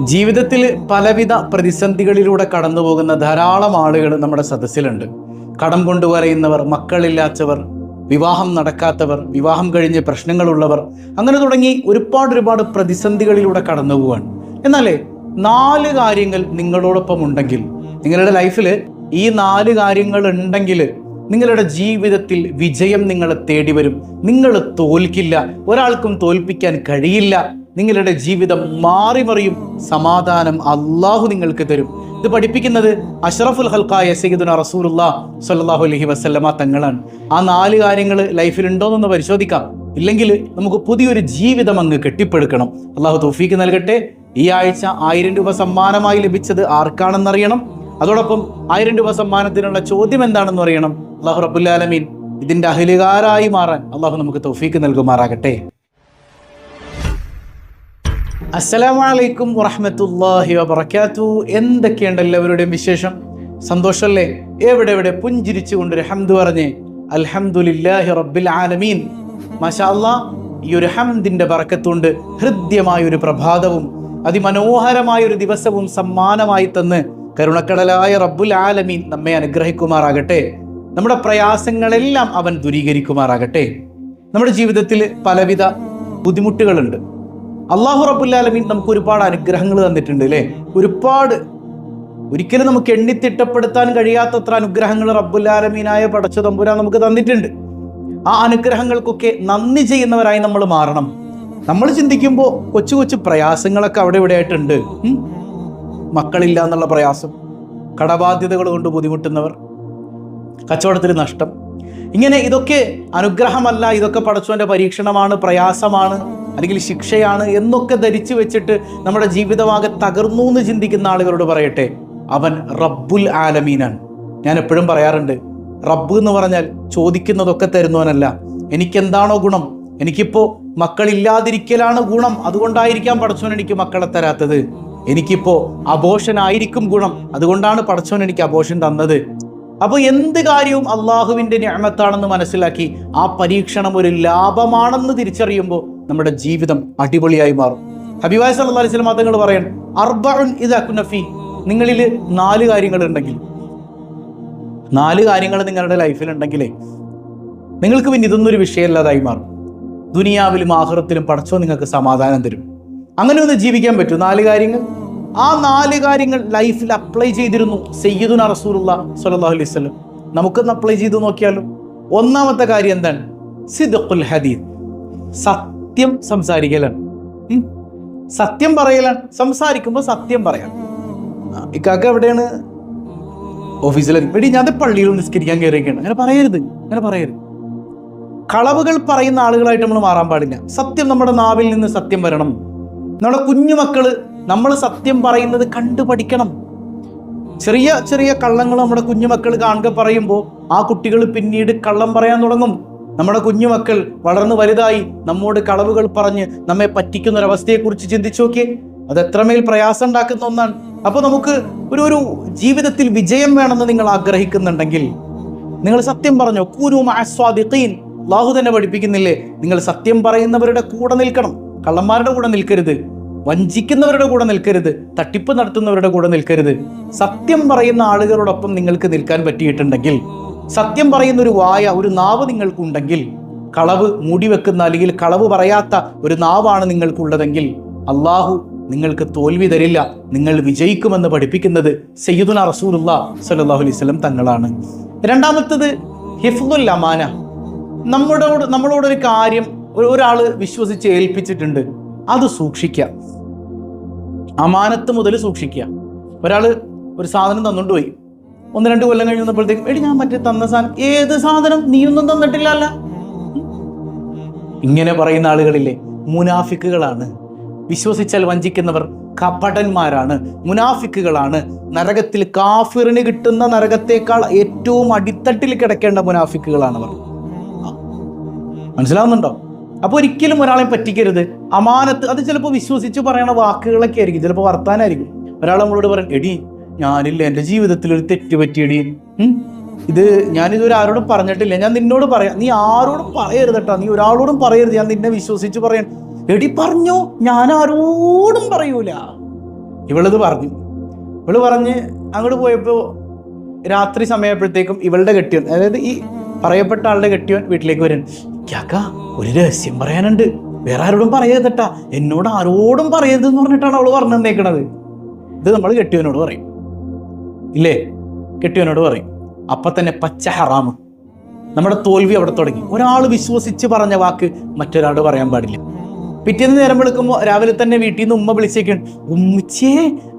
ജീവിതത്തിൽ പലവിധ പ്രതിസന്ധികളിലൂടെ കടന്നു പോകുന്ന ധാരാളം ആളുകൾ നമ്മുടെ സദസ്സിലുണ്ട്. കടം കൊണ്ടു കൊണ്ടുവരയുന്നവർ മക്കളില്ലാത്തവർ വിവാഹം നടക്കാത്തവർ വിവാഹം കഴിഞ്ഞ് പ്രശ്നങ്ങളുള്ളവർ അങ്ങനെ തുടങ്ങി ഒരുപാട് ഒരുപാട് പ്രതിസന്ധികളിലൂടെ കടന്നു പോവാണ് എന്നാലേ നാല് കാര്യങ്ങൾ നിങ്ങളോടൊപ്പം ഉണ്ടെങ്കിൽ നിങ്ങളുടെ ലൈഫിൽ ഈ നാല് കാര്യങ്ങൾ ഉണ്ടെങ്കിൽ നിങ്ങളുടെ ജീവിതത്തിൽ വിജയം നിങ്ങളെ തേടി വരും നിങ്ങൾ തോൽക്കില്ല. ഒരാൾക്കും തോൽപ്പിക്കാൻ കഴിയില്ല. നിങ്ങളുടെ ജീവിതം മാറി മറിയും സമാധാനം അള്ളാഹു നിങ്ങൾക്ക് തരും. ഇത് പഠിപ്പിക്കുന്നത് അഷറഫുൽ ഹൽക്കായ സയ്യിദുന റസൂലുല്ലാ സല്ലാഹു അലഹി വസ്ലമ തങ്ങളാണ്. ആ നാല് കാര്യങ്ങൾ ലൈഫിൽ ഉണ്ടോയെന്നൊന്ന് പരിശോധിക്കാം. ഇല്ലെങ്കിൽ നമുക്ക് പുതിയൊരു ജീവിതം അങ്ങ് കെട്ടിപ്പടുക്കണം. അള്ളാഹു തോഫീക്ക് നൽകട്ടെ. ഈ ആഴ്ച ആയിരം രൂപ സമ്മാനമായി ലഭിച്ചത് ആർക്കാണെന്നറിയണം? അതോടൊപ്പം ആയിരം രൂപ സമ്മാനത്തിനുള്ള ചോദ്യം എന്താണെന്ന് അറിയണം അള്ളാഹു റബുല്ലാലമീൻ ഇതിന്റെ അഹലുകാരായി മാറാൻ അള്ളാഹു നമുക്ക് തൗഫീക്ക് നൽകുമാറാകട്ടെ. അസ്സലാമലൈക്കും വറഹമത്തല്ലാഹി വബർക്കാത്തു എന്തൊക്കെയുണ്ട് എല്ലാവരുടെയും വിശേഷം? സന്തോഷമല്ലേ? എവിടെ എവിടെ പുഞ്ചിരിച്ചുകൊണ്ട് ഒരു ഹംദ് പറഞ്ഞ് അൽഹംദുലില്ലാഹി റബ്ബിൽ ആലമീൻ. മാഷാ അല്ലാ ഈ ഒരു ഹംദിന്റെ പറക്കത്തുകൊണ്ട് ഹൃദ്യമായ ഒരു പ്രഭാതവും അതിമനോഹരമായ ഒരു ദിവസവും സമ്മാനമായി തന്ന് കരുണക്കടലായ റബ്ബുൽ ആലമീൻ നമ്മെ അനുഗ്രഹിക്കുമാറാകട്ടെ. നമ്മുടെ പ്രയാസങ്ങളെല്ലാം അവൻ ദൂരീകരിക്കുമാറാകട്ടെ. നമ്മുടെ ജീവിതത്തിൽ പലവിധ ബുദ്ധിമുട്ടുകളുണ്ട്. അള്ളാഹു റബുല്ലാലമീൻ നമുക്ക് ഒരുപാട് അനുഗ്രഹങ്ങൾ തന്നിട്ടുണ്ട് അല്ലേ ഒരുപാട്. ഒരിക്കലും നമുക്ക് എണ്ണിത്തിട്ടപ്പെടുത്താൻ കഴിയാത്തത്ര അനുഗ്രഹങ്ങൾ റബ്ബുല്ലാലമീനായ പടച്ച തമ്പുരാൻ നമുക്ക് തന്നിട്ടുണ്ട്. ആ അനുഗ്രഹങ്ങൾക്കൊക്കെ നന്ദി ചെയ്യുന്നവരായി നമ്മൾ മാറണം. നമ്മൾ ചിന്തിക്കുമ്പോൾ കൊച്ചു കൊച്ചു പ്രയാസങ്ങളൊക്കെ അവിടെ ഇവിടെ ആയിട്ടുണ്ട് മക്കളില്ല എന്നുള്ള പ്രയാസം കടബാധ്യതകൾ കൊണ്ട് ബുദ്ധിമുട്ടുന്നവർ കച്ചവടത്തിൽ നഷ്ടം. ഇങ്ങനെ ഇതൊക്കെ അനുഗ്രഹമല്ല ഇതൊക്കെ പടച്ചവന്റെ പരീക്ഷണമാണ് പ്രയാസമാണ്. അല്ലെങ്കിൽ ശിക്ഷയാണ് എന്നൊക്കെ ധരിച്ചു വെച്ചിട്ട് നമ്മുടെ ജീവിതമാകെ തകർന്നു എന്ന് ചിന്തിക്കുന്ന ആളുകളോട് പറയട്ടെ. അവൻ റബ്ബുൽ ആലമീനാണ്. ഞാൻ എപ്പോഴും പറയാറുണ്ട് റബ്ബ് എന്ന് പറഞ്ഞാൽ ചോദിക്കുന്നതൊക്കെ തരുന്നവനല്ല. എനിക്കെന്താണോ ഗുണം? എനിക്കിപ്പോ മക്കളില്ലാതിരിക്കലാണ് ഗുണം. അതുകൊണ്ടായിരിക്കാം പടച്ചവൻ എനിക്ക് മക്കളെ തരാത്തത്. എനിക്കിപ്പോ അബോഷനായിരിക്കും ഗുണം. അതുകൊണ്ടാണ് പടച്ചവൻ എനിക്ക് അബോഷൻ തന്നത്. അപ്പോൾ എന്ത് കാര്യവും അള്ളാഹുവിന്റെ ഞാമത്താണെന്ന് മനസ്സിലാക്കി ആ പരീക്ഷണം ഒരു ലാഭമാണെന്ന് തിരിച്ചറിയുമ്പോൾ നമ്മുടെ ജീവിതം അടിപൊളിയായി മാറും. ഹബിബായ് ചില അലൈഹി വസല്ലം തങ്ങൾ പറയാൻ അർബഉൻ ഇദാ കുനഫി നിങ്ങളിൽ നാല് കാര്യങ്ങൾ ഉണ്ടെങ്കിൽ നാല് കാര്യങ്ങൾ നിങ്ങളുടെ ലൈഫിൽ ഉണ്ടെങ്കിലേ നിങ്ങൾക്ക് പിന്നെ ഇതൊന്നും ഒരു വിഷയമല്ലാതായി മാറും. ദുനിയാവിലും ആഹൃത്തിലും പടച്ചോ നിങ്ങൾക്ക് സമാധാനം തരും. അങ്ങനെ ഒന്ന് ജീവിക്കാൻ പറ്റും. നാല് കാര്യങ്ങൾ. ആ നാല് കാര്യങ്ങൾ ലൈഫിൽ അപ്ലൈ ചെയ്തിരുന്നു സയ്യിദുന റസൂലുള്ള സല്ലല്ലാഹു അലൈഹി വസല്ലം. നമുക്കൊന്ന് അപ്ലൈ ചെയ്ത് നോക്കിയാലോ? ഒന്നാമത്തെ കാര്യം എന്താണ്? സിദ്ഖുൽ ഹദീദ്. സത്യം സംസാരിക്കലാണ്. ഉം. സത്യം പറയലാണ്. സംസാരിക്കുമ്പോൾ സത്യം പറയാം. ഇക്കാക്ക എവിടെയാണ്? ഓഫീസിലും എടി ഞാൻ പള്ളിയിൽ നിസ്കരിക്കാൻ കയറിയൊക്കെയാണ് അങ്ങനെ പറയരുത്. അങ്ങനെ പറയരുത്. കളവുകൾ പറയുന്ന ആളുകളായിട്ട് നമ്മൾ മാറാൻ പാടില്ല. സത്യം നമ്മുടെ നാവിൽ നിന്ന് സത്യം വരണം. നമ്മുടെ കുഞ്ഞുമക്കൾ നമ്മൾ സത്യം പറയുന്നത് കണ്ടു പഠിക്കണം. ചെറിയ ചെറിയ കള്ളങ്ങൾ നമ്മുടെ കുഞ്ഞുമക്കൾ കാണുക പറയുമ്പോൾ ആ കുട്ടികൾ പിന്നീട് കള്ളം പറയാൻ തുടങ്ങും. നമ്മുടെ കുഞ്ഞുമക്കൾ വളർന്നു വലുതായി നമ്മോട് കളവുകൾ പറഞ്ഞ് നമ്മെ പറ്റിക്കുന്ന ഒരവസ്ഥയെക്കുറിച്ച് ചിന്തിച്ചു നോക്കിയേ. അത് എത്രമേൽ പ്രയാസം ഉണ്ടാക്കുന്ന ഒന്നാണ്. അപ്പോൾ നമുക്ക് ഒരു ഒരു ജീവിതത്തിൽ വിജയം വേണമെന്ന് നിങ്ങൾ ആഗ്രഹിക്കുന്നുണ്ടെങ്കിൽ നിങ്ങൾ സത്യം പറഞ്ഞോ കൂനു ആസ്വാദിക്കീൻ അള്ളാഹു തന്നെ പഠിപ്പിക്കുന്നില്ലേ? നിങ്ങൾ സത്യം പറയുന്നവരുടെ കൂടെ നിൽക്കണം. കള്ളന്മാരുടെ കൂടെ നിൽക്കരുത്. വഞ്ചിക്കുന്നവരുടെ കൂടെ നിൽക്കരുത്. തട്ടിപ്പ് നടത്തുന്നവരുടെ കൂടെ നിൽക്കരുത്. സത്യം പറയുന്ന ആളുകളോടൊപ്പം നിങ്ങൾക്ക് നിൽക്കാൻ പറ്റിയിട്ടുണ്ടെങ്കിൽ സത്യം പറയുന്ന ഒരു വായ ഒരു നാവ് നിങ്ങൾക്കുണ്ടെങ്കിൽ കളവ് മൂടി വെക്കുന്ന അല്ലെങ്കിൽ കളവ് പറയാത്ത ഒരു നാവാണ് നിങ്ങൾക്കുള്ളതെങ്കിൽ അള്ളാഹു നിങ്ങൾക്ക് തോൽവി തരില്ല. നിങ്ങൾ വിജയിക്കുമെന്ന് പഠിപ്പിക്കുന്നത് സയ്യിദുന റസൂലുള്ള സല്ലല്ലാഹു അലൈഹി തങ്ങളാണ്. രണ്ടാമത്തത് ഹിഫ്ദുൽ അമാന. നമ്മളോട് നമ്മളോടൊരു കാര്യം ഒരാൾ വിശ്വസിച്ച് ഏൽപ്പിച്ചിട്ടുണ്ട്. അത് സൂക്ഷിക്കുക അമാനത്ത് മുതൽ സൂക്ഷിക്കുക ഒരാൾ ഒരു സാധനം തന്നുകൊണ്ട് പോയി. ഒന്ന് രണ്ട് കൊല്ലം കഴിഞ്ഞ് വന്നപ്പോഴത്തേക്കും എടി ഞാൻ മറ്റേ തന്ന സാധനം ഏത് സാധനം നീയൊന്നും തന്നിട്ടില്ലല്ല? ഇങ്ങനെ പറയുന്ന ആളുകളില്ലേ മുനാഫിക്കുകളാണ്. വിശ്വസിച്ചാൽ വഞ്ചിക്കുന്നവർ കപടന്മാരാണ്. മുനാഫിക്കുകളാണ്. നരകത്തിൽ കാഫിറിന് കിട്ടുന്ന നരകത്തേക്കാൾ ഏറ്റവും അടിത്തട്ടിൽ കിടക്കേണ്ട മുനാഫിക്കുകളാണവർ മനസ്സിലാവുന്നുണ്ടോ? അപ്പൊ ഒരിക്കലും ഒരാളെ പറ്റിക്കരുത്. അമാനത്ത് അത് ചിലപ്പോൾ വിശ്വസിച്ച് പറയണ വാക്കുകളൊക്കെ ആയിരിക്കും ചിലപ്പോൾ വർത്താനായിരിക്കും. ഒരാൾ നമ്മളോട് പറയും എടി ഞാനില്ല എന്റെ ജീവിതത്തിൽ ഒരു തെറ്റ് പറ്റിയടി? ഇത് ഞാൻ ഇതുവരെ ആരോടും പറഞ്ഞിട്ടില്ല. ഞാൻ നിന്നോട് പറയാം. നീ ആരോടും പറയരുത് കേട്ടോ. നീ ഒരാളോടും പറയരുത്. ഞാൻ നിന്നെ വിശ്വസിച്ച് പറയാൻ. എടി പറഞ്ഞു. ഞാൻ ആരോടും പറയൂല. ഇവളിത് പറഞ്ഞു. ഇവൾ പറഞ്ഞ് അങ്ങോട്ട് പോയപ്പോൾ രാത്രി സമയപ്പോഴത്തേക്കും ഇവളുടെ കെട്ടിയൻ അതായത് ഈ പറയപ്പെട്ട ആളുടെ കെട്ടിയവൻ വീട്ടിലേക്ക് വരും. ക്യാക്ക ഒരു രഹസ്യം പറയാനുണ്ട്. വേറെ ആരോടും പറയരുതട്ടാ എന്നോട് ആരോടും പറയരുതെന്ന് പറഞ്ഞിട്ടാണ് അവൾ പറഞ്ഞു തന്നേക്കണത് ഇത് നമ്മൾ കെട്ടിയവനോട് പറയും. ഇല്ലേ? കെട്ടിയവനോട് പറയും അപ്പൊ തന്നെ പച്ച ഹറാമ്. നമ്മുടെ തോൽവി അവിടെ തുടങ്ങി. ഒരാൾ വിശ്വസിച്ച് പറഞ്ഞ വാക്ക് മറ്റൊരാളോട് പറയാൻ പാടില്ല. പിറ്റേന്ന് നേരം വിളിക്കുമ്പോൾ രാവിലെ തന്നെ വീട്ടിൽ നിന്ന് ഉമ്മ വിളിച്ചേക്കാണ് ഉമ്മച്ചേ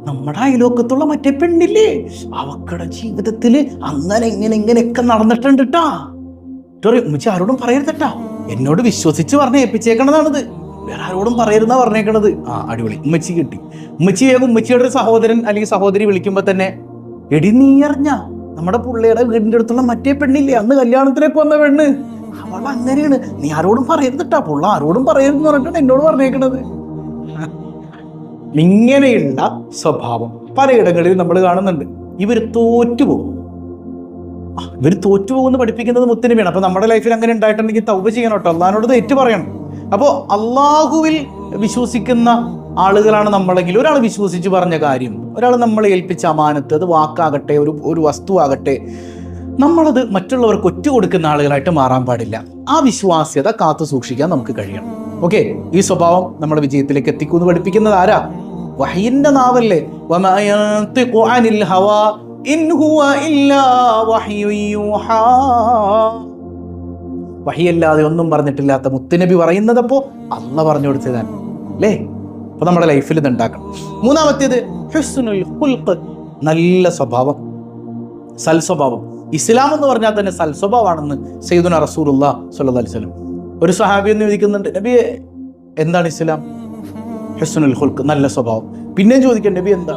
നമ്മുടെ അയലോക്കത്തുള്ള മറ്റേ പെണ്ണില്ലേ? അവക്കടെ ജീവിതത്തിൽ അങ്ങനെ ഇങ്ങനെ ഇങ്ങനെയൊക്കെ നടന്നിട്ടുണ്ട് കേട്ടോ ഉമ്മച്ചി ആരോടും പറയരുതട്ടാ. എന്നോട് വിശ്വസിച്ച് പറഞ്ഞ് ഏൽപ്പിച്ചേക്കണതാണിത്. വേറെ ആരോടും പറയരുന്നാ പറഞ്ഞേക്കണത്. ആ അടിപൊളി. ഉമ്മച്ചി കിട്ടി. ഉമ്മച്ചി വേഗം ഉമ്മച്ചിയുടെ ഒരു സഹോദരൻ അല്ലെങ്കിൽ സഹോദരി വിളിക്കുമ്പോൾ തന്നെ എടി നീ അറിഞ്ഞ നമ്മുടെ പുള്ളിയുടെ വീടിന്റെ അടുത്തുള്ള മറ്റേ പെണ്ണില്ലേ അന്ന് കല്യാണത്തിലേക്ക് വന്ന പെണ്ണ്. അവൾ അങ്ങനെയാണ്. നീ ആരോടും പറയരുതിട്ടാ. പുള്ള ആരോടും പറയരുതെന്ന് പറഞ്ഞിട്ടാണ് എന്നോട് പറഞ്ഞേക്കണത്. ഇങ്ങനെയുള്ള സ്വഭാവം പലയിടങ്ങളിൽ നമ്മൾ കാണുന്നുണ്ട്. ഇവർ തോറ്റുപോകും. ഇവർ തോറ്റുപോകുമെന്ന് പഠിപ്പിക്കുന്നത് മുത്തിനുമാണ് അപ്പൊ നമ്മുടെ ലൈഫിൽ അങ്ങനെ ഉണ്ടായിട്ടുണ്ടെങ്കിൽ തൗബ ചെയ്യണം കേട്ടോ. അള്ളഹാനോട് തെറ്റ് പറയണം. അപ്പോൾ അള്ളാഹുവിൽ വിശ്വസിക്കുന്ന ആളുകളാണ് നമ്മളെങ്കിൽ ഒരാൾ വിശ്വസിച്ച് പറഞ്ഞ കാര്യം ഒരാൾ നമ്മളെ ഏൽപ്പിച്ച അമാനത്ത് അത് വാക്കാകട്ടെ ഒരു ഒരു വസ്തു ആകട്ടെ നമ്മളത് മറ്റുള്ളവർക്ക് ഒറ്റ കൊടുക്കുന്ന ആളുകളായിട്ട് മാറാൻ പാടില്ല. ആ വിശ്വാസ്യത കാത്തു സൂക്ഷിക്കാൻ നമുക്ക് കഴിയണം. ഓക്കെ? ഈ സ്വഭാവം നമ്മുടെ വിജയത്തിലേക്ക് എത്തിക്കുമെന്ന് പഠിപ്പിക്കുന്നത് ആരാ? വഹയിന്റെ നാവല്ലേ. വഹിയല്ലാതെ ഒന്നും പറഞ്ഞിട്ടില്ലാത്ത മുത്തുനബി പറയുന്നതപ്പോ അല്ല പറഞ്ഞു കൊടുത്തതാണ്. അല്ലേ? അപ്പൊ നമ്മുടെ ലൈഫിൽ ഇത് ഉണ്ടാക്കണം. മൂന്നാമത്തേത് ഹുസ്നുൽ ഖുൽഖ്. നല്ല സ്വഭാവം. സൽ സ്വഭാവം. ഇസ്ലാം എന്ന് പറഞ്ഞാൽ തന്നെ സൽ സ്വഭാവമാണെന്ന് സയ്യിദുന റസൂലുള്ള അലിസ്ലം അലൈഹി ഒരു സഹാബി എന്ന് ചോദിക്കുന്നുണ്ട് നബിയെ എന്താണ് ഇസ്ലാം? ഹെസ്സുനുൽ ഹുൽക്ക് നല്ല സ്വഭാവം. പിന്നെയും ചോദിക്കാം നബി എന്താ?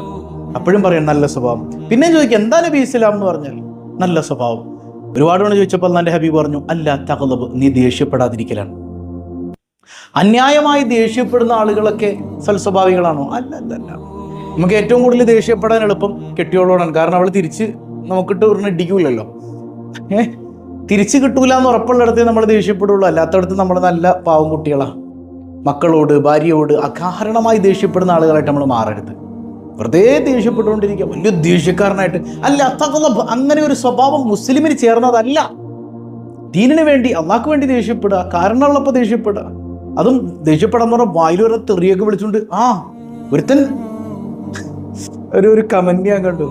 അപ്പോഴും പറയാം നല്ല സ്വഭാവം. പിന്നെയും ചോദിക്കാം എന്താ നബി ഇസ്ലാം എന്ന് പറഞ്ഞാൽ? നല്ല സ്വഭാവം. ഒരുപാട് തവണ ചോദിച്ചപ്പോൾ നല്ല ഹബീബ് പറഞ്ഞു അല്ല തകലബ് നീ ദേഷ്യപ്പെടാതിരിക്കലാണ്. അന്യായമായി ദേഷ്യപ്പെടുന്ന ആളുകളൊക്കെ സൽസ്വഭാവികളാണോ? അല്ല അല്ല നമുക്ക് ഏറ്റവും കൂടുതൽ ദേഷ്യപ്പെടാൻ എളുപ്പം കെട്ടിയോളോടാണ്. കാരണം അവൾ തിരിച്ച് നമുക്കിട്ട് ഒരെണ്ണം ഇടിക്കൂലല്ലോ. ഏഹ് തിരിച്ച് കിട്ടൂല എന്ന് ഉറപ്പുള്ളിടത്തേ നമ്മൾ ദേഷ്യപ്പെടുള്ളൂ. അല്ലാത്തടത്ത് നമ്മൾ നല്ല പാവം കുട്ടികളാണ് മക്കളോട് ഭാര്യയോട് അകാരണമായി ദേഷ്യപ്പെടുന്ന ആളുകളായിട്ട് നമ്മൾ മാറരുത്. വെറുതെ ദേഷ്യപ്പെട്ടുകൊണ്ടിരിക്കുക. വലിയ ദേഷ്യക്കാരനായിട്ട്. അല്ല തകലബ് അങ്ങനെ ഒരു സ്വഭാവം മുസ്ലിമിന് ചേർന്നതല്ല. ദീനിന് വേണ്ടി അള്ളാഹ്ക്ക് വേണ്ടി ദേഷ്യപ്പെടുക. കാരണമുള്ളപ്പോൾ ദേഷ്യപ്പെടുക. അതും ദേഷ്യപ്പെടാന്ന് പറഞ്ഞാൽ വായിലൊരു തെറിയൊക്കെ വിളിച്ചുകൊണ്ട് ആ ഒരുത്തൻ ഒരു ഒരു കമന്റ് ഞാൻ കണ്ടു.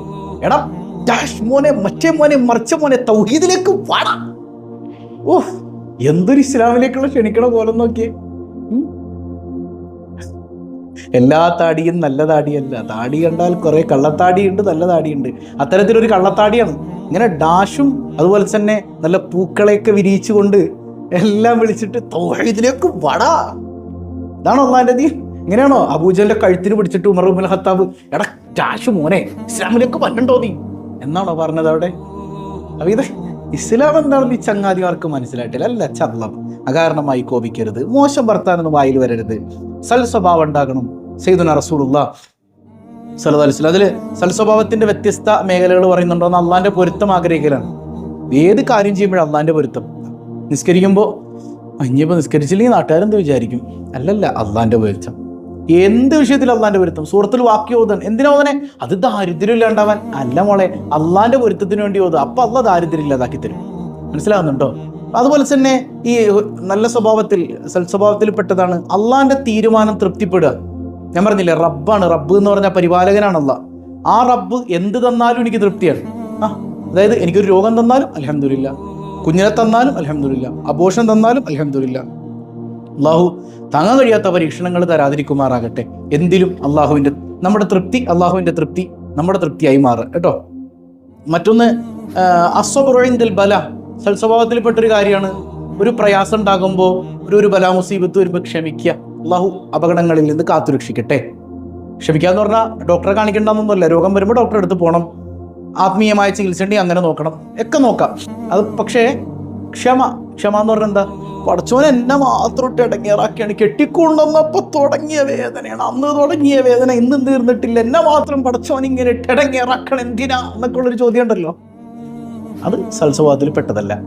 എടാ ഡാഷ് മോനെ മറ്റേ മോനെ മറിച്ച മോനെ തൗഹീദിലേക്ക് വാടാ. ഓ എന്തൊരു ഇസ്ലാമിലേക്കുള്ള ക്ഷണിക്കണ പോലെ നോക്കിയേ. എല്ലാ താടിയും നല്ല താടിയല്ല. താടി കണ്ടാൽ കുറെ കള്ളത്താടിയുണ്ട് നല്ല താടിയുണ്ട്. അത്തരത്തിലൊരു കള്ളത്താടിയാണ്. ഇങ്ങനെ ഡാഷും അതുപോലെ തന്നെ നല്ല പൂക്കളെയൊക്കെ വിരിയിച്ചുകൊണ്ട് എല്ലാം വിളിച്ചിട്ട് തോഹീദിലേക്ക് വടാ. ഇതാണ് ഒന്നാന്റെ നീ. ഇങ്ങനെയാണോ? അബൂജലിന്റെ കഴുത്തിന് പിടിച്ചിട്ട് ഉമർ ഉമൽ ഹത്താബ് എടാ ചാഷു മോനെ ഇസ്ലാമിലേക്ക് വന്നണ്ടോ നീ? എന്നാണോ പറഞ്ഞത് അവിടെ? അപ്പൊ ഇസ്ലാം എന്താണെന്ന് ഈ ചങ്ങാതിമാർക്ക് മനസ്സിലായിട്ടില്ല. അല്ല ചള്ളം അകാരണമായി കോപിക്കരുത്. മോശം ഭർത്താനൊന്നും വായിൽ വരരുത്. സൽ സ്വഭാവം ഉണ്ടാകണം. സെയ്തുന റസൂലുള്ള സലഹ് അലിസ്ലാം അതിൽ സൽസ്വഭാവത്തിന്റെ വ്യത്യസ്ത മേഖലകൾ പറയുന്നുണ്ടോ എന്ന് അള്ളാന്റെ പൊരുത്തം ആഗ്രഹിക്കലാണ്. ഏത് കാര്യം ചെയ്യുമ്പോഴും അള്ളാന്റെ പൊരുത്തം? നിസ്കരിക്കുമ്പോൾ ഇനിയിപ്പോൾ നിസ്കരിച്ചില്ലെങ്കിൽ നാട്ടുകാരെന്ത് വിചാരിക്കും? അല്ലല്ല അള്ളാന്റെ വെളിച്ചം എന്ത് വിഷയത്തിൽ അള്ളാന്റെ പൊരുത്തം സുഹൃത്തിൽ വാക്കി ഓതൻ എന്തിനാ ഓതനെ അത് ദാരിദ്ര്യം അല്ല മോളെ അള്ളാന്റെ പൊരുത്തത്തിന് വേണ്ടി ഓതുക. അപ്പൊ അള്ള ദാരിദ്ര്യം ഇല്ലാതാക്കി തരും. മനസ്സിലാവുന്നുണ്ടോ? അതുപോലെ തന്നെ ഈ നല്ല സ്വഭാവത്തിൽ സൽസ്വഭാവത്തിൽ പെട്ടതാണ് അള്ളാന്റെ തീരുമാനം തൃപ്തിപ്പെടുക. ഞാൻ പറഞ്ഞില്ലേ റബ്ബാണ്. റബ്ബ് എന്ന് പറഞ്ഞ പരിപാലകനാണല്ല ആ റബ്ബ് എന്ത് തന്നാലും എനിക്ക് തൃപ്തിയാണ്. ആ അതായത് എനിക്കൊരു രോഗം തന്നാലും അലഹമില്ല കുഞ്ഞിനെ തന്നാലും അലഹമില്ല അപോഷണം തന്നാലും അലഹമില്ല അള്ളാഹു താങ്ങാൻ കഴിയാത്ത പരീക്ഷണങ്ങൾ തരാതിരിക്കുമാറാകട്ടെ. എന്തിലും അള്ളാഹുവിന്റെ നമ്മുടെ തൃപ്തി അള്ളാഹുവിന്റെ തൃപ്തി നമ്മുടെ തൃപ്തിയായി മാറുക കേട്ടോ. മറ്റൊന്ന് അസ്വബുറൈന്തൽ ബല. സൽസ്വഭാവത്തിൽപ്പെട്ടൊരു കാര്യമാണ്. ഒരു പ്രയാസം ഉണ്ടാകുമ്പോൾ ഒരു ഒരു ബലാമുസീബത്ത് വരുമ്പോൾ ക്ഷമിക്കുക. അള്ളാഹു അപകടങ്ങളിൽ നിന്ന് കാത്തുരക്ഷിക്കട്ടെ. ക്ഷമിക്കുക എന്ന് പറഞ്ഞാൽ ഡോക്ടറെ കാണിക്കേണ്ടെന്നൊന്നുമല്ല രോഗം വരുമ്പോൾ ഡോക്ടറെ അടുത്ത് പോകണം ആത്മീയമായ ചികിത്സ ഉണ്ടെങ്കിൽ അങ്ങനെ നോക്കണം. ഒക്കെ നോക്കാം. അത് പക്ഷേ ക്ഷമ ക്ഷമ എന്ന് പറഞ്ഞാൽ എന്താ? പടച്ചോൻ എന്നെ മാത്രം ഇടങ്ങേറാക്കിയാണ്. കെട്ടിക്കൊണ്ടുവന്നപ്പോൾ തുടങ്ങിയ വേദനയാണ്. അന്ന് തുടങ്ങിയ വേദന ഇന്നും തീർന്നിട്ടില്ല. എന്നെ മാത്രം പടച്ചോൻ ഇങ്ങനെ ഇട്ട് ഇടങ്ങേറാക്കണം. എന്തിനാ? എന്നൊക്കെ ഉള്ളൊരു ചോദ്യം ഉണ്ടല്ലോ അത് സൽസ്വഭാവത്തിൽ പെട്ടതല്ല.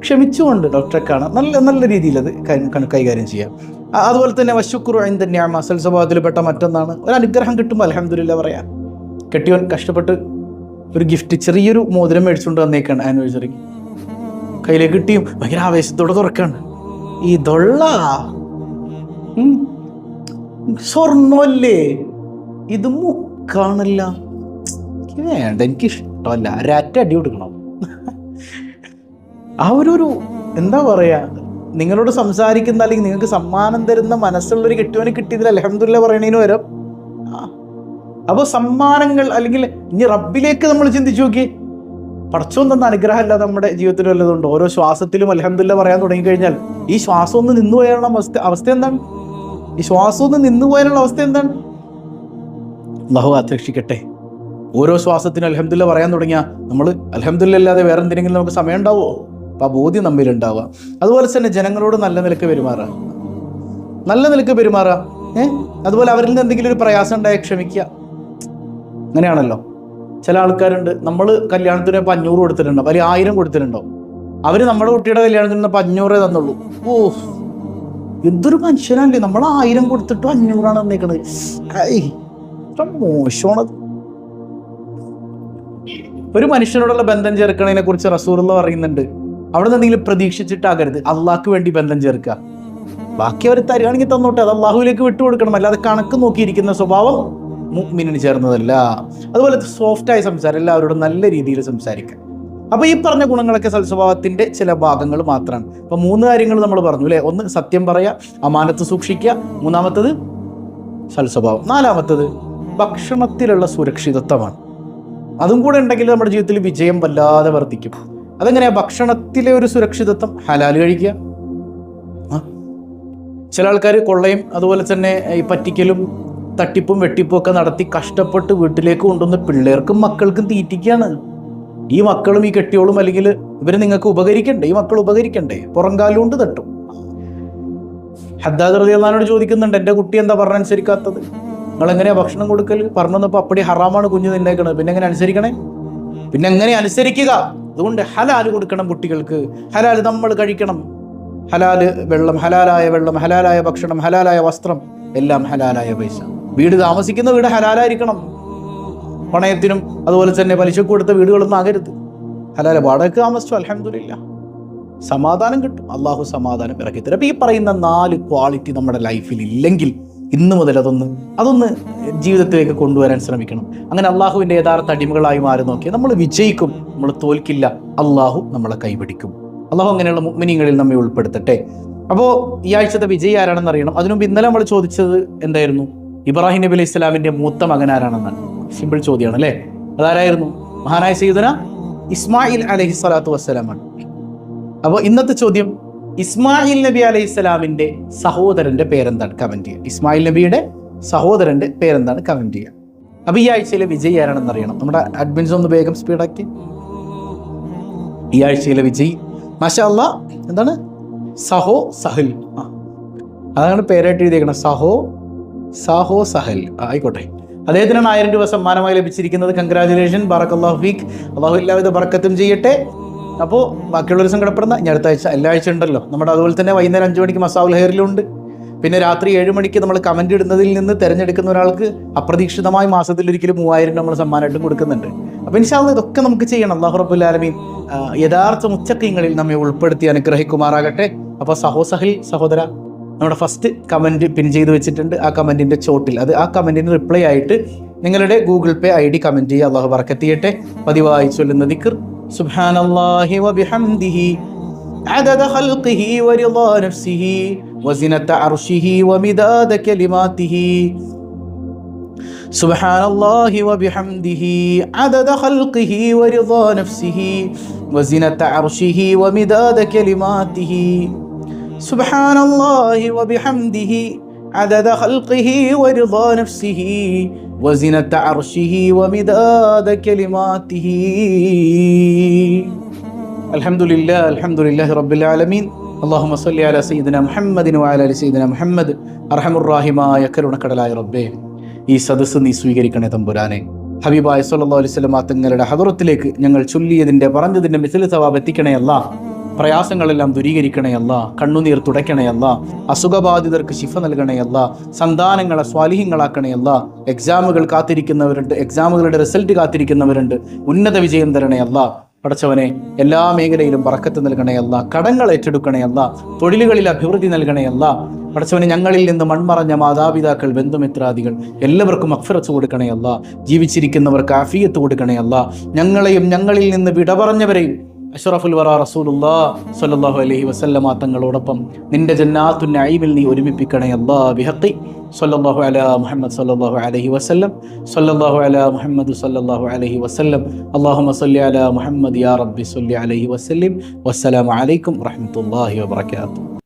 ക്ഷമിച്ചുകൊണ്ട് ഡോക്ടറെ കാണാം നല്ല നല്ല രീതിയിൽ അത് കൈകാര്യം ചെയ്യാം. അതുപോലെ തന്നെ വശുക്കുറു അയിൻ തന്നെയാണ് സൽസവാദത്തിൽ പെട്ട മറ്റൊന്നാണ്. ഒരു അനുഗ്രഹം കിട്ടുമ്പോൾ അലഹമില്ല പറയാം. കെട്ടിയവൻ കഷ്ടപ്പെട്ട് ഒരു ഗിഫ്റ്റ് ചെറിയൊരു മോതിരം മേടിച്ചുകൊണ്ട് വന്നേക്കാണ് ആനിവേഴ്സറിക്ക് കയ്യിലേക്ക് കിട്ടിയും ഭയങ്കര ആവേശത്തോടെ തുറക്കാണ്. ഈ ദൊള്ള സ്വർണല്ലേ ഇത് മുക്കാണല്ല. വേണ്ട എനിക്ക് ഇഷ്ടമല്ല രാറ്റ അടി കൊടുക്കണം. ആ ഒരു ഒരു എന്താ പറയാ നിങ്ങളോട് സംസാരിക്കുന്ന അല്ലെങ്കിൽ നിങ്ങൾക്ക് സമ്മാനം തരുന്ന മനസ്സുള്ളൊരു കിട്ടിയവന് കിട്ടിയതിൽ അലഹമില്ല പറയണതിന് വരും അപ്പോൾ സമ്മാനങ്ങൾ അല്ലെങ്കിൽ ഇനി റബ്ബിലേക്ക് നമ്മൾ ചിന്തിച്ചു നോക്കി. പടച്ചോൻ തന്ന അനുഗ്രഹമല്ല നമ്മുടെ ജീവിതത്തിൽ വല്ലതുണ്ട് ഓരോ ശ്വാസത്തിലും അലഹമില്ല പറയാൻ തുടങ്ങിക്കഴിഞ്ഞാൽ ഈ ശ്വാസം ഒന്ന് നിന്നു പോയാലുള്ള അവസ്ഥ അവസ്ഥ എന്താണ്? ഈ ശ്വാസം ഒന്ന് നിന്നു പോയാലുള്ള അവസ്ഥ എന്താണ്? അള്ളാഹു അധ്യക്ഷിക്കട്ടെ ഓരോ ശ്വാസത്തിനും അലഹമില്ല പറയാൻ തുടങ്ങിയാൽ നമ്മൾ അലഹമില്ല അല്ലാതെ വേറെ എന്തെങ്കിലും നമുക്ക് സമയം ഉണ്ടാവുമോ? അപ്പം ആ ബോധ്യം നമ്മിലുണ്ടാവുക അതുപോലെ തന്നെ ജനങ്ങളോട് നല്ല നിലയ്ക്ക് പെരുമാറുക. നല്ല നിലയ്ക്ക് പെരുമാറുക. ഏഹ് അതുപോലെ അവരിൽ നിന്ന് എന്തെങ്കിലും ഒരു പ്രയാസം ഉണ്ടായാൽ ക്ഷമിക്കുക. അങ്ങനെയാണല്ലോ. ചില ആൾക്കാരുണ്ട് നമ്മൾ കല്യാണത്തിന് ഇപ്പം അഞ്ഞൂറ് കൊടുത്തിട്ടുണ്ടോ അല്ലെങ്കിൽ ആയിരം കൊടുത്തിട്ടുണ്ടോ അവർ നമ്മുടെ കുട്ടിയുടെ കല്യാണത്തിന് ഇപ്പം അഞ്ഞൂറേ തന്നുള്ളൂ. ഓ എന്തൊരു മനുഷ്യനല്ലേ? നമ്മൾ ആയിരം കൊടുത്തിട്ടും അഞ്ഞൂറാണ് തന്നേക്കണത്. ഇത്ര മോശമാണത് ഒരു മനുഷ്യനോടുള്ള ബന്ധം ചേർക്കണതിനെ കുറിച്ച് റസൂറുള്ള പറയുന്നുണ്ട്. അവിടെ നിന്ന് എന്തെങ്കിലും പ്രതീക്ഷിച്ചിട്ടാകരുത് അള്ളാഹ്ക്ക് വേണ്ടി ബന്ധം ചേർക്കുക. ബാക്കി അവർ തരികയാണെങ്കിൽ തന്നോട്ടെ അത് അള്ളാഹുവിലേക്ക് വിട്ടുകൊടുക്കണം. അല്ലാതെ കണക്ക് നോക്കിയിരിക്കുന്ന സ്വഭാവം മുഅ്മിനിന് ചേർന്നതല്ല. അതുപോലെ സോഫ്റ്റായി സംസാരം എല്ലാവരോടും നല്ല രീതിയിൽ സംസാരിക്കുക അപ്പൊ ഈ പറഞ്ഞ ഗുണങ്ങളൊക്കെ സൽസ്വഭാവത്തിന്റെ ചില ഭാഗങ്ങൾ മാത്രമാണ്. അപ്പൊ മൂന്ന് കാര്യങ്ങൾ നമ്മൾ പറഞ്ഞു അല്ലെ? ഒന്ന് സത്യം പറയാ അമാനത്ത് സൂക്ഷിക്കുക. മൂന്നാമത്തത് സൽസ്വഭാവം. നാലാമത്തത് ഭക്ഷണത്തിലുള്ള സുരക്ഷിതത്വമാണ്. അതും കൂടെ ഉണ്ടെങ്കിൽ നമ്മുടെ ജീവിതത്തിൽ വിജയം വല്ലാതെ വർദ്ധിക്കും. അതെങ്ങനെയാ? ഭക്ഷണത്തിലെ ഒരു സുരക്ഷിതത്വം ഹലാൽ കഴിക്കുക. ചില ആൾക്കാർ കൊള്ളയും അതുപോലെ തന്നെ ഈ പറ്റിക്കലും തട്ടിപ്പും വെട്ടിപ്പും ഒക്കെ നടത്തി കഷ്ടപ്പെട്ട് വീട്ടിലേക്ക് കൊണ്ടുവന്ന പിള്ളേർക്കും മക്കൾക്കും തീറ്റിക്കുകയാണ്. ഈ മക്കളും ഈ കെട്ടിയോളും അല്ലെങ്കിൽ ഇവർ നിങ്ങൾക്ക് ഉപകരിക്കണ്ടേ? ഈ മക്കൾ ഉപകരിക്കണ്ടേ? പുറങ്കാലുകൊണ്ട് കൊണ്ട് തട്ടും. ഹദ്ദാദ് റളിയല്ലാഹുവിനോട് ചോദിക്കുന്നുണ്ട് എന്റെ കുട്ടി എന്താ പറഞ്ഞനുസരിക്കാത്തത് നിങ്ങൾ എങ്ങനെയാ ഭക്ഷണം കൊടുക്കൽ പറഞ്ഞു വന്നപ്പോൾ അപ്പടി ഹറാമാണ് കുഞ്ഞ് നിന്നേക്കണത്. പിന്നെ എങ്ങനെ അനുസരിക്കണേ? പിന്നെ എങ്ങനെ അനുസരിക്കുക? അതുകൊണ്ട് ഹലാൽ കൊടുക്കണം കുട്ടികൾക്ക്. ഹലാൽ നമ്മൾ കഴിക്കണം. ഹലാൽ വെള്ളം ഹലാലായ വെള്ളം ഹലാലായ ഭക്ഷണം ഹലാലായ വസ്ത്രം എല്ലാം ഹലാലായ പൈസ. വീട് താമസിക്കുന്ന വീട് ഹലാലായിരിക്കണം. പണയത്തിനും അതുപോലെ തന്നെ പലിശക്ക് കൊടുത്ത വീടുകളൊന്നും ആകരുത്. ഹലാല വാടകയ്ക്ക് താമസിച്ചു അലഹമില്ല സമാധാനം കിട്ടും. അള്ളാഹു സമാധാനം ഇറക്കി തരും. അപ്പൊ ഈ പറയുന്ന നാല് ക്വാളിറ്റി നമ്മുടെ ലൈഫിൽ ഇല്ലെങ്കിൽ ഇന്ന് മുതൽ അതൊന്ന് അതൊന്ന് ജീവിതത്തിലേക്ക് കൊണ്ടുവരാൻ ശ്രമിക്കണം. അങ്ങനെ അള്ളാഹുവിന്റെ യഥാർത്ഥ അടിമകളായി മാറി നോക്കിയാൽ നമ്മൾ വിജയിക്കും. നമ്മൾ തോൽക്കില്ല. അള്ളാഹു നമ്മളെ കൈപിടിക്കും. അള്ളാഹു അങ്ങനെയുള്ള മുഗ്മിനിങ്ങളിൽ നമ്മെ ഉൾപ്പെടുത്തട്ടെ. അപ്പോൾ ഈ ആഴ്ചത്തെ വിജയി ആരാണെന്ന് അറിയണം. അതിനുമുമ്പ് ഇന്നലെ നമ്മൾ ചോദിച്ചത് എന്തായിരുന്നു? ഇബ്രാഹിം നബി അലൈഹി ഇസ്ലാമിന്റെ മൂത്ത മകൻ ആരാണെന്നാണ് സിമ്പിൾ ചോദ്യമാണ് അല്ലേ അതാരായിരുന്നു? മഹാനായ സൈദന ഇസ്മായിൽ അലഹി സ്വലാത്തു വസ്സലാമാണ്. അപ്പോൾ ഇന്നത്തെ ചോദ്യം ഇസ്മായിൽ നബി അലൈഹി സ്വലാമിന്റെ സഹോദരന്റെ പേരെന്താണ്? കമന്റ് ചെയ്യുക. ഇസ്മായിൽ നബിയുടെ സഹോദരന്റെ പേരെന്താണ്? കമന്റ് ചെയ്യുക. അപ്പൊ ഈ ആഴ്ചയിലെ വിജയി ആരാണെന്ന് അറിയണം. നമ്മുടെ അഡ്മിൻസ് ഒന്ന് വേഗം സ്പീഡാക്കി ഈ ആഴ്ചയിലെ വിജയി മാഷാ എന്താണ്? സഹോ സഹൽ. അതാണ് പേരായിട്ട് എഴുതിയേക്കണം സഹോ സാഹോ സഹൽ. ആയിക്കോട്ടെ. അദ്ദേഹത്തിനാണ് ആയിരം രൂപ സമ്മാനമായി ലഭിച്ചിരിക്കുന്നത്. കൺഗ്രാചുലേഷൻ ബാറക്കല്ലാഹു ഫീഖ് അള്ളാഹു എല്ലാവിധ ബറക്കത്തും ചെയ്യട്ടെ. അപ്പോൾ ബാക്കിയുള്ളവർ സങ്കടപ്പെടുന്ന ഞാൻ അടുത്ത ആഴ്ച എല്ലാ ആഴ്ച ഉണ്ടല്ലോ. നമ്മുടെ അതുപോലെ തന്നെ വൈകുന്നേരം അഞ്ച് മണിക്ക് മസാവുൽ ഹെയറിലുണ്ട് പിന്നെ രാത്രി ഏഴ് മണിക്ക് നമ്മൾ കമന്റ് ഇടുന്നതിൽ നിന്ന് തിരഞ്ഞെടുക്കുന്ന ഒരാൾക്ക് അപ്രതീക്ഷിതമായി മാസത്തിൽ ഒരിക്കലും മൂവായിരം നമ്മൾ സമ്മാനമായിട്ടും കൊടുക്കുന്നുണ്ട്. അപ്പോൾ ഇൻഷാല്ല ഇതൊക്കെ നമുക്ക് ചെയ്യണം. അള്ളാഹു റബ്ബുൽ യഥാർത്ഥ മുച്ചക്കങ്ങളിൽ നമ്മെ ഉൾപ്പെടുത്തി അനുഗ്രഹിക്കുമാറാകട്ടെ. അപ്പോൾ സഹോ സഹിൽ സഹോദര നമ്മുടെ ഫസ്റ്റ് കമൻറ്റ് പിൻ ചെയ്ത് വെച്ചിട്ടുണ്ട് ആ കമൻറ്റിൻ്റെ ചോട്ടിൽ അത് ആ കമൻറ്റിന് റിപ്ലൈ ആയിട്ട് നിങ്ങളുടെ Google Pay I D comment ചെയ്യുക അള്ളാഹു ബർക്കത്തിയട്ടെ പതിവായി ചൊല്ലുന്ന ദിക്ർ സുബ്ഹാനല്ലാഹി വബിഹംദിഹി عدد خلقه ورضا نفسه وزنة عرشه ومداد كلماته سبحان الله وبحمده عدد خلقه ورضا نفسه وزنة عرشه ومداد كلماته سبحان الله وبحمده عدد خلقه ورضا نفسه وزنة عرشه ومداد كلماته الحمد لله الحمد لله رب العالمين اللهم صل على سيدنا محمد وعلى سيدنا محمد ارحم الراحماء يا الراحماയ കരുണക്കടലായ ربي ഈ സദസ് നീ സ്വീകരിക്കണേ തമ്പുരാനെ ഹബീബായ സല്ലല്ലാഹു അലൈഹി വസല്ലം തങ്ങളുടെ ഹദറത്തിലേക്ക് ഞങ്ങൾ ചൊല്ലിയതിന്റെ പറഞ്ഞതിന്റെ മിസിൽ സവാബ് എത്തിക്കണേ അല്ലാഹ് പ്രയാസങ്ങളെല്ലാം ദുരീകരിക്കണയല്ല കണ്ണുനീർ തുടയ്ക്കണയല്ല അസുഖബാധിതർക്ക് ശിഫ നൽകണയല്ല സന്താനങ്ങളെ സ്വാലിഹ്യങ്ങളാക്കണയല്ല എക്സാമുകൾ കാത്തിരിക്കുന്നവരുണ്ട് എക്സാമുകളുടെ റിസൾട്ട് കാത്തിരിക്കുന്നവരുണ്ട് ഉന്നത വിജയം തരണയല്ല പഠിച്ചവനെ എല്ലാ മേഖലയിലും പറക്കത്ത് നൽകണയല്ല കടങ്ങൾ ഏറ്റെടുക്കണയല്ല തൊഴിലുകളിൽ അഭിവൃദ്ധി നൽകണയല്ല അല്ല. പടച്ചവനെ ഞങ്ങളിൽ നിന്ന് മൺമറഞ്ഞ മാതാപിതാക്കൾ ബന്ധുമിത്രാദികൾ എല്ലാവർക്കും അക്ഫിറച്ച് കൊടുക്കണേ അല്ല. ജീവിച്ചിരിക്കുന്നവർക്ക് ആഫിയത്ത് കൊടുക്കണേ അല്ല. ഞങ്ങളെയും ഞങ്ങളിൽ നിന്ന് വിട പറഞ്ഞവരെയും അഷ്റഫുൽ വറ റസൂലുല്ലാ സ്വല്ലല്ലാഹു അലൈഹി വസല്ലമ തങ്ങളോടൊപ്പം നിന്റെ ജന്നാത്തു നഈമിൽ നീ ഒരുമിപ്പിക്കണേ അല്ലാ ബിഹഖി. സ്വല്ലല്ലാഹു അലാ മുഹമ്മദ് സ്വല്ലല്ലാഹു അലൈഹി വസല്ലം. സ്വല്ലല്ലാഹു അലാ മുഹമ്മദ് സ്വല്ലല്ലാഹു അലൈഹി വസല്ലം. അല്ലാഹുമ്മ സല്ലി അലാ മുഹമ്മദ് യാ റബ്ബി സല്ലി അലൈഹി വസല്ലം. വസ്സലാമു അലൈക്കും വറഹ്മത്തുള്ളാഹി വബറകാതുഹു.